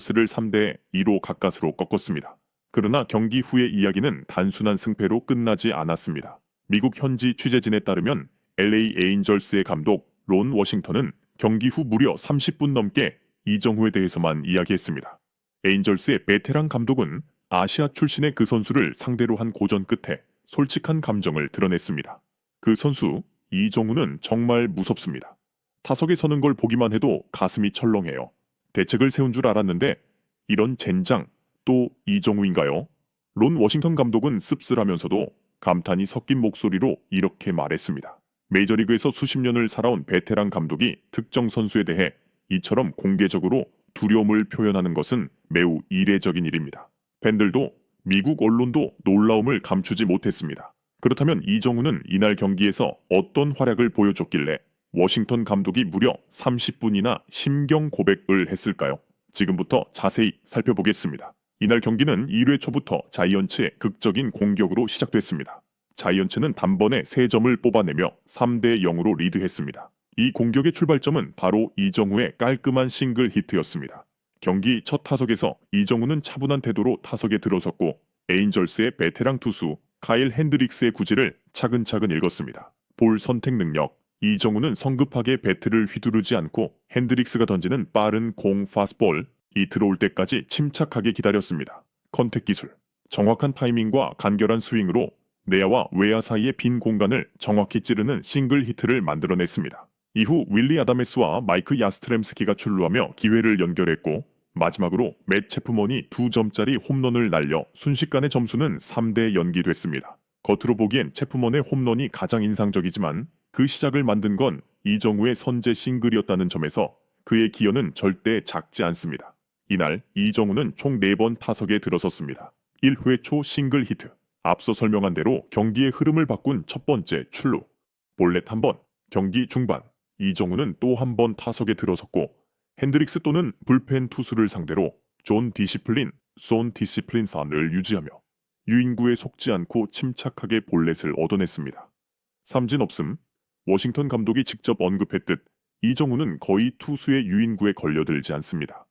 스를 3대 2로 가까스로 꺾었습니다. 그러나 경기 후의 이야기는 단순한 승패로 끝나지 않았습니다. 미국 현지 취재진에 따르면 LA 에인절스의 감독 론 워싱턴은 경기 후 무려 30분 넘게 이정후에 대해서만 이야기했습니다. 에인절스의 베테랑 감독은 아시아 출신의 그 선수를 상대로 한 고전 끝에 솔직한 감정을 드러냈습니다. 그 선수 이정우는 정말 무섭습니다. 타석에 서는 걸 보기만 해도 가슴이 철렁해요. 대책을 세운 줄 알았는데 이런 젠장 또 이정우인가요? 론 워싱턴 감독은 씁쓸하면서도 감탄이 섞인 목소리로 이렇게 말했습니다. 메이저리그에서 수십 년을 살아온 베테랑 감독이 특정 선수에 대해 이처럼 공개적으로 두려움을 표현하는 것은 매우 이례적인 일입니다. 팬들도 미국 언론도 놀라움을 감추지 못했습니다. 그렇다면 이정우는 이날 경기에서 어떤 활약을 보여줬길래 워싱턴 감독이 무려 30분이나 심경 고백을 했을까요? 지금부터 자세히 살펴보겠습니다. 이날 경기는 1회 초부터 자이언츠의 극적인 공격으로 시작됐습니다. 자이언츠는 단번에 3점을 뽑아내며 3대 0으로 리드했습니다. 이 공격의 출발점은 바로 이정우의 깔끔한 싱글 히트였습니다. 경기 첫 타석에서 이정우는 차분한 태도로 타석에 들어섰고 에인절스의 베테랑 투수 카일 핸드릭스의 구질을 차근차근 읽었습니다. 볼 선택 능력, 이정우는 성급하게 배트를 휘두르지 않고 핸드릭스가 던지는 빠른 공 파스볼, 이 들어올 때까지 침착하게 기다렸습니다. 컨택 기술, 정확한 타이밍과 간결한 스윙으로 내야와 외야 사이의 빈 공간을 정확히 찌르는 싱글 히트를 만들어냈습니다. 이후 윌리 아다메스와 마이크 야스트렘스키가 출루하며 기회를 연결했고 마지막으로 맷 체프먼이 2점짜리 홈런을 날려 순식간에 점수는 3대 연기됐습니다. 겉으로 보기엔 체프먼의 홈런이 가장 인상적이지만 그 시작을 만든 건 이정우의 선제 싱글이었다는 점에서 그의 기여는 절대 작지 않습니다. 이날 이정우는 총 4번 타석에 들어섰습니다. 1회 초 싱글 히트. 앞서 설명한 대로 경기의 흐름을 바꾼 첫 번째 출루. 볼넷 한 번, 경기 중반. 이정우는 또 한 번 타석에 들어섰고 핸드릭스 또는 불펜 투수를 상대로 존 디시플린, 손 디시플린 산을 유지하며 유인구에 속지 않고 침착하게 볼넷을 얻어냈습니다. 삼진 없음, 워싱턴 감독이 직접 언급했듯 이정우는 거의 투수의 유인구에 걸려들지 않습니다.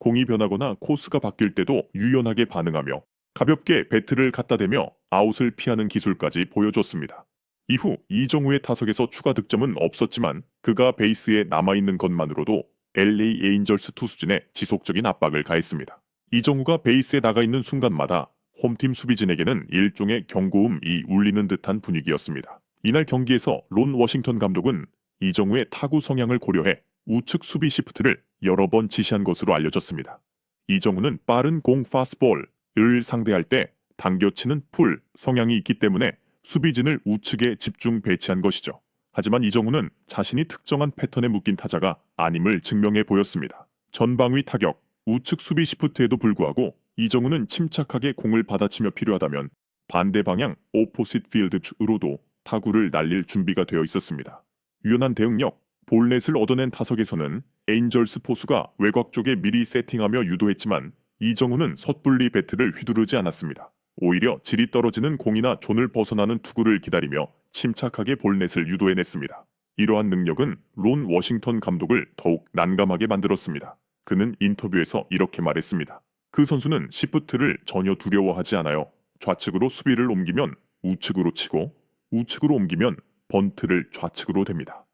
공이 변하거나 코스가 바뀔 때도 유연하게 반응하며 가볍게 배트를 갖다 대며 아웃을 피하는 기술까지 보여줬습니다. 이후 이정우의 타석에서 추가 득점은 없었지만 그가 베이스에 남아있는 것만으로도 LA 에인절스 투수진에 지속적인 압박을 가했습니다. 이정우가 베이스에 나가 있는 순간마다 홈팀 수비진에게는 일종의 경고음이 울리는 듯한 분위기였습니다. 이날 경기에서 론 워싱턴 감독은 이정우의 타구 성향을 고려해 우측 수비 시프트를 여러 번 지시한 것으로 알려졌습니다. 이정우는 빠른 공 파스볼을 상대할 때 당겨치는 풀 성향이 있기 때문에 수비진을 우측에 집중 배치한 것이죠. 하지만 이정우는 자신이 특정한 패턴에 묶인 타자가 아님을 증명해 보였습니다. 전방위 타격, 우측 수비 시프트에도 불구하고 이정우는 침착하게 공을 받아치며 필요하다면 반대 방향 오포sit 필드으로도 타구를 날릴 준비가 되어 있었습니다. 유연한 대응력, 볼넷을 얻어낸 타석에서는 에인절스 포수가 외곽 쪽에 미리 세팅하며 유도했지만 이정우는 섣불리 배트를 휘두르지 않았습니다. 오히려 질이 떨어지는 공이나 존을 벗어나는 투구를 기다리며 침착하게 볼넷을 유도해냈습니다. 이러한 능력은 론 워싱턴 감독을 더욱 난감하게 만들었습니다. 그는 인터뷰에서 이렇게 말했습니다. 그 선수는 시프트를 전혀 두려워하지 않아요. 좌측으로 수비를 옮기면 우측으로 치고 우측으로 옮기면 번트를 좌측으로 됩니다.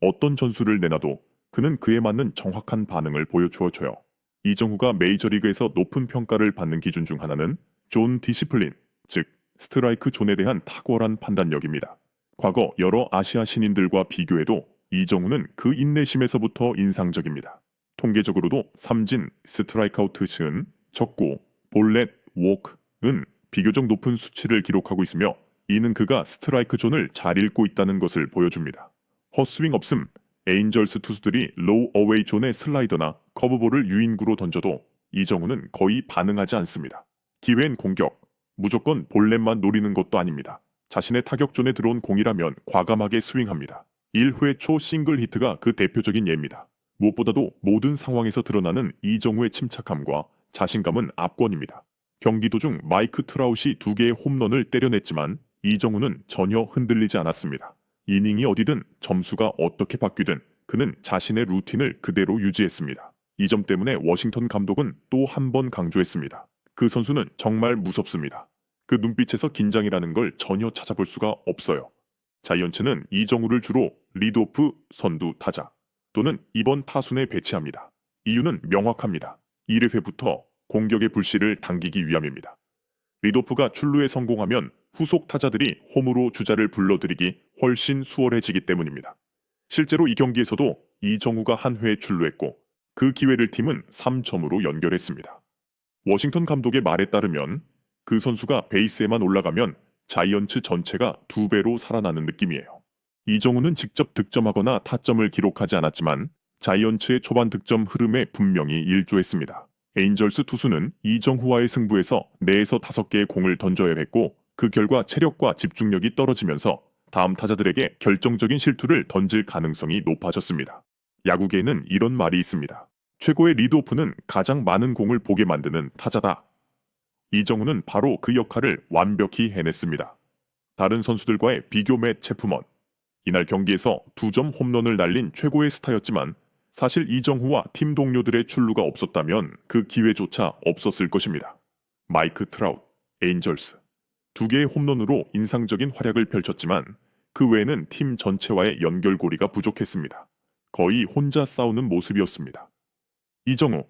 어떤 전술을 내놔도 그는 그에 맞는 정확한 반응을 보여주어줘요. 이정후가 메이저리그에서 높은 평가를 받는 기준 중 하나는 존 디시플린, 즉 스트라이크 존에 대한 탁월한 판단력입니다. 과거 여러 아시아 신인들과 비교해도 이정우는 그 인내심에서부터 인상적입니다. 통계적으로도 삼진, 스트라이크 아웃 시은 적고 볼넷, 워크은 비교적 높은 수치를 기록하고 있으며 이는 그가 스트라이크 존을 잘 읽고 있다는 것을 보여줍니다. 헛스윙 없음, 에인절스 투수들이 로우 어웨이 존의 슬라이더나 커브볼을 유인구로 던져도 이정우는 거의 반응하지 않습니다. 기회엔 공격, 무조건 볼넷만 노리는 것도 아닙니다. 자신의 타격존에 들어온 공이라면 과감하게 스윙합니다. 1회 초 싱글 히트가 그 대표적인 예입니다. 무엇보다도 모든 상황에서 드러나는 이정우의 침착함과 자신감은 압권입니다. 경기 도중 마이크 트라웃이 두 개의 홈런을 때려냈지만 이정우는 전혀 흔들리지 않았습니다. 이닝이 어디든 점수가 어떻게 바뀌든 그는 자신의 루틴을 그대로 유지했습니다. 이 점 때문에 워싱턴 감독은 또 한 번 강조했습니다. 그 선수는 정말 무섭습니다. 그 눈빛에서 긴장이라는 걸 전혀 찾아볼 수가 없어요. 자이언츠는 이정우를 주로 리드오프 선두 타자 또는 이번 타순에 배치합니다. 이유는 명확합니다. 1회부터 공격의 불씨를 당기기 위함입니다. 리도프가 출루에 성공하면 후속 타자들이 홈으로 주자를 불러들이기 훨씬 수월해지기 때문입니다. 실제로 이 경기에서도 이정우가 한 회에 출루했고 그 기회를 팀은 3점으로 연결했습니다. 워싱턴 감독의 말에 따르면 그 선수가 베이스에만 올라가면 자이언츠 전체가 두 배로 살아나는 느낌이에요. 이정우는 직접 득점하거나 타점을 기록하지 않았지만 자이언츠의 초반 득점 흐름에 분명히 일조했습니다. 에인절스 투수는 이정후와의 승부에서 4에서 5개의 공을 던져야 했고 그 결과 체력과 집중력이 떨어지면서 다음 타자들에게 결정적인 실투를 던질 가능성이 높아졌습니다. 야구계에는 이런 말이 있습니다. 최고의 리드오프는 가장 많은 공을 보게 만드는 타자다. 이정우는 바로 그 역할을 완벽히 해냈습니다. 다른 선수들과의 비교 맷 체프먼. 이날 경기에서 두 점 홈런을 날린 최고의 스타였지만 사실 이정후와 팀 동료들의 출루가 없었다면 그 기회조차 없었을 것입니다. 마이크 트라웃, 에인절스. 두 개의 홈런으로 인상적인 활약을 펼쳤지만 그 외에는 팀 전체와의 연결고리가 부족했습니다. 거의 혼자 싸우는 모습이었습니다. 이정우,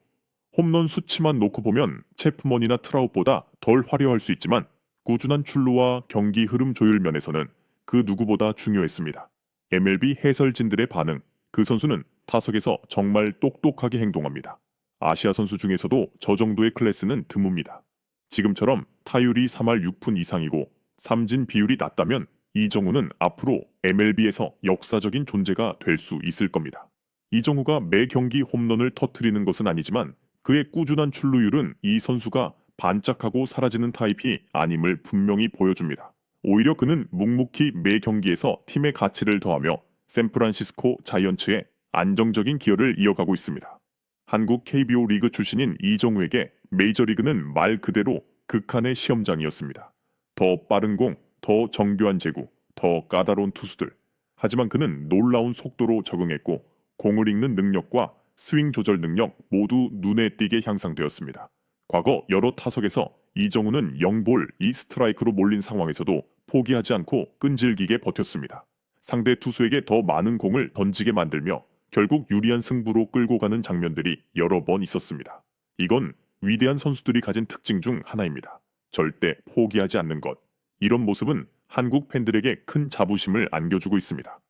홈런 수치만 놓고 보면 체프먼이나 트라웃보다 덜 화려할 수 있지만 꾸준한 출루와 경기 흐름 조율 면에서는 그 누구보다 중요했습니다. MLB 해설진들의 반응, 그 선수는 타석에서 정말 똑똑하게 행동합니다. 아시아 선수 중에서도 저 정도의 클래스는 드뭅니다. 지금처럼 타율이 3할 6푼 이상이고 삼진 비율이 낮다면 이정우는 앞으로 MLB에서 역사적인 존재가 될 수 있을 겁니다. 이정우가 매 경기 홈런을 터트리는 것은 아니지만 그의 꾸준한 출루율은 이 선수가 반짝하고 사라지는 타입이 아님을 분명히 보여줍니다. 오히려 그는 묵묵히 매 경기에서 팀의 가치를 더하며 샌프란시스코 자이언츠의 안정적인 기여를 이어가고 있습니다. 한국 KBO 리그 출신인 이정우에게 메이저리그는 말 그대로 극한의 시험장이었습니다. 더 빠른 공, 더 정교한 제구, 더 까다로운 투수들. 하지만 그는 놀라운 속도로 적응했고 공을 읽는 능력과 스윙 조절 능력 모두 눈에 띄게 향상되었습니다. 과거 여러 타석에서 이정우는 0볼 2스트라이크로 몰린 상황에서도 포기하지 않고 끈질기게 버텼습니다. 상대 투수에게 더 많은 공을 던지게 만들며 결국 유리한 승부로 끌고 가는 장면들이 여러 번 있었습니다. 이건 위대한 선수들이 가진 특징 중 하나입니다. 절대 포기하지 않는 것. 이런 모습은 한국 팬들에게 큰 자부심을 안겨주고 있습니다.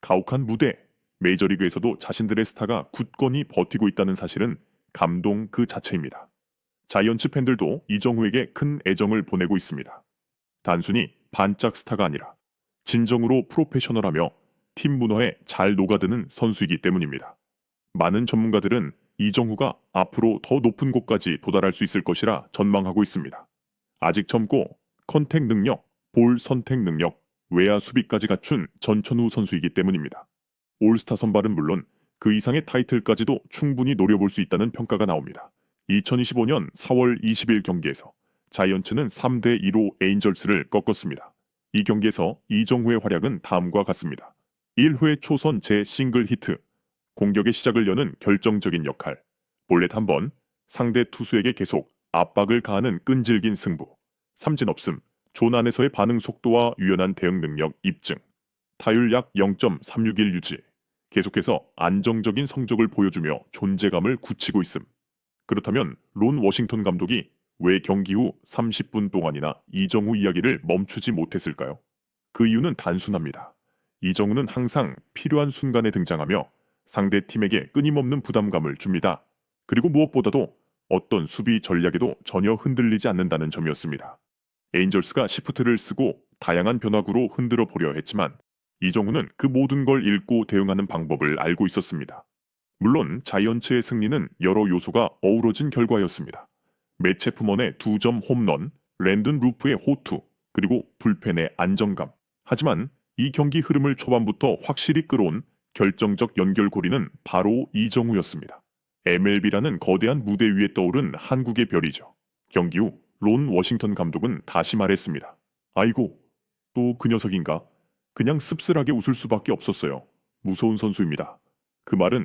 가혹한 무대, 메이저리그에서도 자신들의 스타가 굳건히 버티고 있다는 사실은 감동 그 자체입니다. 자이언츠 팬들도 이정후에게 큰 애정을 보내고 있습니다. 단순히 반짝 스타가 아니라 진정으로 프로페셔널하며 팀 문화에 잘 녹아드는 선수이기 때문입니다. 많은 전문가들은 이정후가 앞으로 더 높은 곳까지 도달할 수 있을 것이라 전망하고 있습니다. 아직 젊고 컨택 능력, 볼 선택 능력, 외야 수비까지 갖춘 전천후 선수이기 때문입니다. 올스타 선발은 물론 그 이상의 타이틀까지도 충분히 노려볼 수 있다는 평가가 나옵니다. 2025년 4월 20일 경기에서 자이언츠는 3대 2로 에인절스를 꺾었습니다. 이 경기에서 이정후의 활약은 다음과 같습니다. 1회 초선 제 싱글 히트, 공격의 시작을 여는 결정적인 역할, 볼넷 한 번, 상대 투수에게 계속 압박을 가하는 끈질긴 승부, 삼진 없음, 존 안에서의 반응 속도와 유연한 대응 능력 입증, 타율 약 0.361 유지, 계속해서 안정적인 성적을 보여주며 존재감을 굳히고 있음. 그렇다면 론 워싱턴 감독이 왜 경기 후 30분 동안이나 이정후 이야기를 멈추지 못했을까요? 그 이유는 단순합니다. 이정우는 항상 필요한 순간에 등장하며 상대 팀에게 끊임없는 부담감을 줍니다. 그리고 무엇보다도 어떤 수비 전략에도 전혀 흔들리지 않는다는 점이었습니다. 에인절스가 시프트를 쓰고 다양한 변화구로 흔들어 보려 했지만 이정우는 그 모든 걸 읽고 대응하는 방법을 알고 있었습니다. 물론 자이언츠의 승리는 여러 요소가 어우러진 결과였습니다. 매체프먼의 두 점 홈런, 랜든 루프의 호투, 그리고 불펜의 안정감. 하지만 이 경기 흐름을 초반부터 확실히 끌어온 결정적 연결고리는 바로 이정우였습니다. MLB라는 거대한 무대 위에 떠오른 한국의 별이죠. 경기 후 론 워싱턴 감독은 다시 말했습니다. 아이고, 또 그 녀석인가? 그냥 씁쓸하게 웃을 수밖에 없었어요. 무서운 선수입니다. 그 말은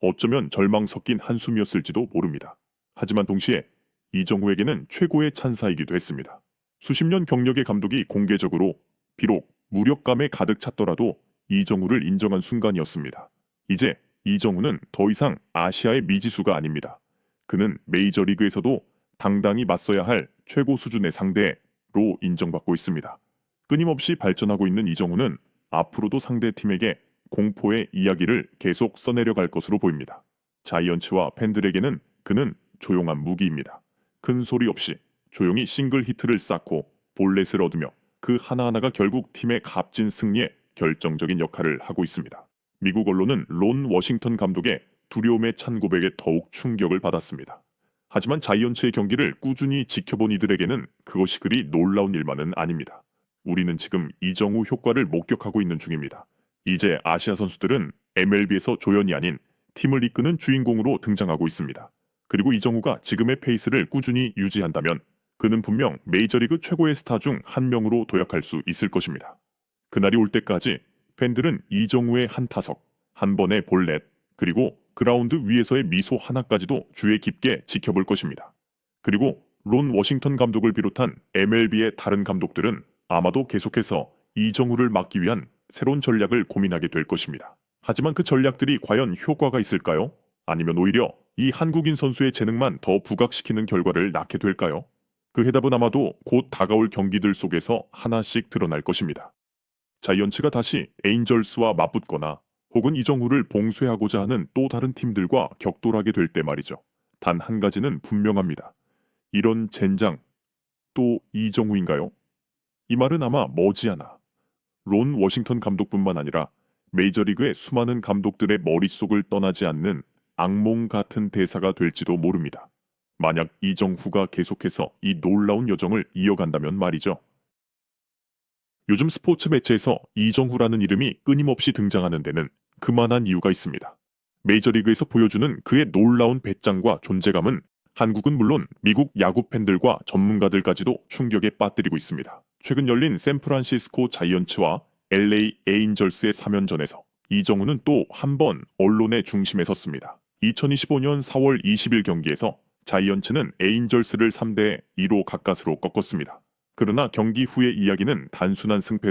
어쩌면 절망 섞인 한숨이었을지도 모릅니다. 하지만 동시에 이정후에게는 최고의 찬사이기도 했습니다. 수십 년 경력의 감독이 공개적으로 비록 무력감에 가득 찼더라도 이정후를 인정한 순간이었습니다. 이제 이정후는 더 이상 아시아의 미지수가 아닙니다. 그는 메이저리그에서도 당당히 맞서야 할 최고 수준의 상대로 인정받고 있습니다. 끊임없이 발전하고 있는 이정후는 앞으로도 상대 팀에게 공포의 이야기를 계속 써내려갈 것으로 보입니다. 자이언츠와 팬들에게는 그는 조용한 무기입니다. 큰 소리 없이 조용히 싱글 히트를 쌓고 볼넷을 얻으며 그 하나하나가 결국 팀의 값진 승리에 결정적인 역할을 하고 있습니다. 미국 언론은 론 워싱턴 감독의 두려움에 찬 고백에 더욱 충격을 받았습니다. 하지만 자이언츠의 경기를 꾸준히 지켜본 이들에게는 그것이 그리 놀라운 일만은 아닙니다. 우리는 지금 이정후 효과를 목격하고 있는 중입니다. 이제 아시아 선수들은 MLB에서 조연이 아닌 팀을 이끄는 주인공으로 등장하고 있습니다. 그리고 이정후가 지금의 페이스를 꾸준히 유지한다면 그는 분명 메이저리그 최고의 스타 중 한 명으로 도약할 수 있을 것입니다. 그날이 올 때까지 팬들은 이정후의 한 타석, 한 번의 볼넷, 그리고 그라운드 위에서의 미소 하나까지도 주의 깊게 지켜볼 것입니다. 그리고 론 워싱턴 감독을 비롯한 MLB의 다른 감독들은 아마도 계속해서 이정후를 막기 위한 새로운 전략을 고민하게 될 것입니다. 하지만 그 전략들이 과연 효과가 있을까요? 아니면 오히려 이 한국인 선수의 재능만 더 부각시키는 결과를 낳게 될까요? 그 해답은 아마도 곧 다가올 경기들 속에서 하나씩 드러날 것입니다. 자이언츠가 다시 에인절스와 맞붙거나 혹은 이정후를 봉쇄하고자 하는 또 다른 팀들과 격돌하게 될 때 말이죠. 단 한 가지는 분명합니다. 이런 젠장 또 이정후인가요? 이 말은 아마 머지않아 론 워싱턴 감독뿐만 아니라 메이저리그의 수많은 감독들의 머릿속을 떠나지 않는 악몽 같은 대사가 될지도 모릅니다. 만약 이정후가 계속해서 이 놀라운 여정을 이어간다면 말이죠. 요즘 스포츠 매체에서 이정후라는 이름이 끊임없이 등장하는 데는 그만한 이유가 있습니다. 메이저리그에서 보여주는 그의 놀라운 배짱과 존재감은 한국은 물론 미국 야구 팬들과 전문가들까지도 충격에 빠뜨리고 있습니다. 최근 열린 샌프란시스코 자이언츠와 LA 에인절스의 3연전에서 이정우는 또 한 번 언론의 중심에 섰습니다. 2025년 4월 20일 경기에서 자이언츠는 에인절스를 3대 2로 가까스로 꺾었습니다. 그러나 경기 후의 이야기는 단순한 승패